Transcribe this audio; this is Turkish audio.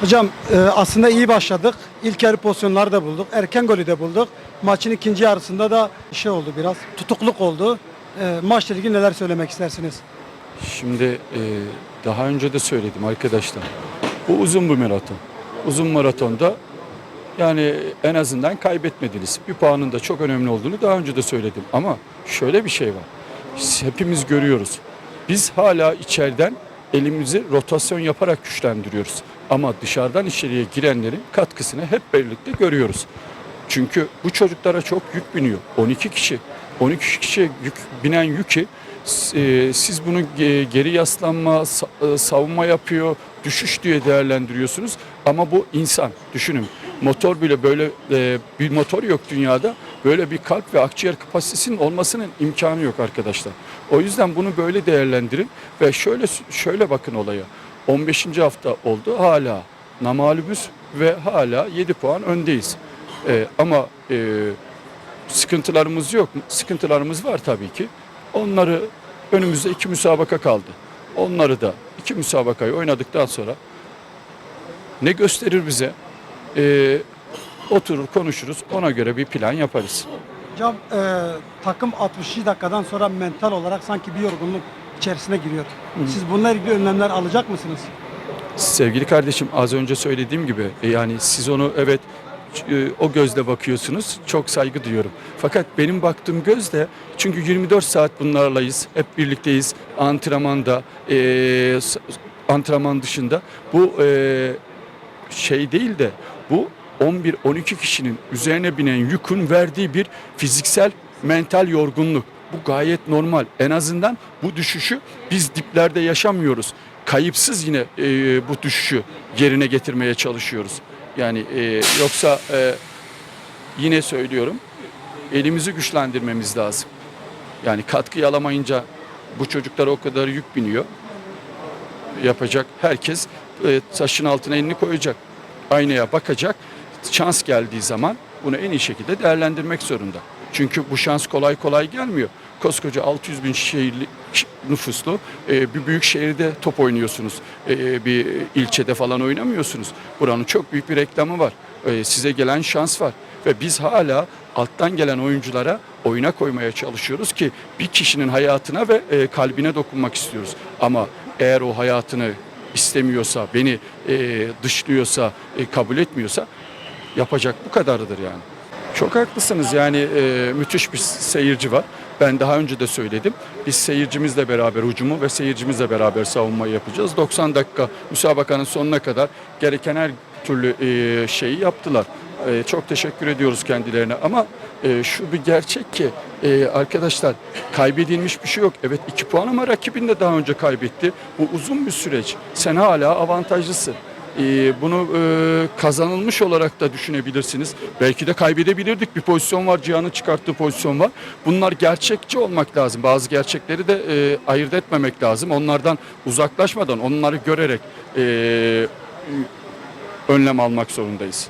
Hocam e, aslında iyi başladık. İlk yarı pozisyonları da bulduk. Erken golü de bulduk. Maçın ikinci yarısında da şey oldu biraz. Tutukluk oldu. E, maçla ilgili neler söylemek istersiniz? Şimdi e, daha önce de söyledim arkadaşlar. Bu uzun bir maraton. Uzun maratonda yani en azından kaybetmediniz. Bir puanın da çok önemli olduğunu daha önce de söyledim. Ama şöyle bir şey var. Hepimiz görüyoruz. Biz hala içeriden elimizi rotasyon yaparak güçlendiriyoruz. Ama dışarıdan içeriye girenlerin katkısını hep birlikte görüyoruz. Çünkü bu çocuklara çok yük biniyor. 12 kişi. 12 kişiye yük, binen yükü e, siz bunu ge- geri yaslanma, e, savunma yapıyor, düşüş diye değerlendiriyorsunuz. Ama bu insan. Düşünün. Motor bile böyle e, bir motor yok dünyada. Böyle bir kalp ve akciğer kapasitesinin olmasının imkanı yok arkadaşlar. O yüzden bunu böyle değerlendirin ve şöyle şöyle bakın olaya. 15. hafta oldu hala namalübüs ve hala 7 puan öndeyiz. E, ama e, sıkıntılarımız yok. Sıkıntılarımız var tabii ki. Onları önümüzde iki müsabaka kaldı. Onları da iki müsabakayı oynadıktan sonra ne gösterir bize? E, oturur konuşuruz. Ona göre bir plan yaparız. Hocam e, takım 60 dakikadan sonra mental olarak sanki bir yorgunluk içerisine giriyor. Siz bununla ilgili önlemler alacak mısınız? Sevgili kardeşim az önce söylediğim gibi e, yani siz onu evet e, o gözle bakıyorsunuz. Çok saygı duyuyorum. Fakat benim baktığım gözle çünkü 24 saat bunlarlayız. Hep birlikteyiz. Antrenmanda, e, antrenman dışında. Bu e, şey değil de bu 11-12 kişinin üzerine binen yükün verdiği bir fiziksel mental yorgunluk. Bu gayet normal. En azından bu düşüşü biz diplerde yaşamıyoruz. Kayıpsız yine e, bu düşüşü yerine getirmeye çalışıyoruz. Yani e, yoksa e, yine söylüyorum elimizi güçlendirmemiz lazım. Yani katkı alamayınca bu çocuklara o kadar yük biniyor yapacak. Herkes e, taşın altına elini koyacak. Aynaya bakacak. Şans geldiği zaman bunu en iyi şekilde değerlendirmek zorunda. Çünkü bu şans kolay kolay gelmiyor. Koskoca 600 bin şehirli nüfuslu e, bir büyük şehirde top oynuyorsunuz. E, bir ilçede falan oynamıyorsunuz. Buranın çok büyük bir reklamı var. E, size gelen şans var. Ve biz hala alttan gelen oyunculara oyuna koymaya çalışıyoruz ki bir kişinin hayatına ve e, kalbine dokunmak istiyoruz. Ama eğer o hayatını istemiyorsa, beni e, dışlıyorsa, e, kabul etmiyorsa yapacak bu kadarıdır yani. Çok haklısınız yani e, müthiş bir seyirci var. Ben daha önce de söyledim. Biz seyircimizle beraber hücumu ve seyircimizle beraber savunmayı yapacağız. 90 dakika müsabakanın sonuna kadar gereken her türlü e, şeyi yaptılar. E, çok teşekkür ediyoruz kendilerine ama e, şu bir gerçek ki e, arkadaşlar kaybedilmiş bir şey yok. Evet 2 puan ama rakibin de daha önce kaybetti. Bu uzun bir süreç. Sen hala avantajlısın. Ee, bunu e, kazanılmış olarak da düşünebilirsiniz. Belki de kaybedebilirdik. Bir pozisyon var, Cihan'ın çıkarttığı pozisyon var. Bunlar gerçekçi olmak lazım. Bazı gerçekleri de e, ayırt etmemek lazım. Onlardan uzaklaşmadan, onları görerek e, önlem almak zorundayız.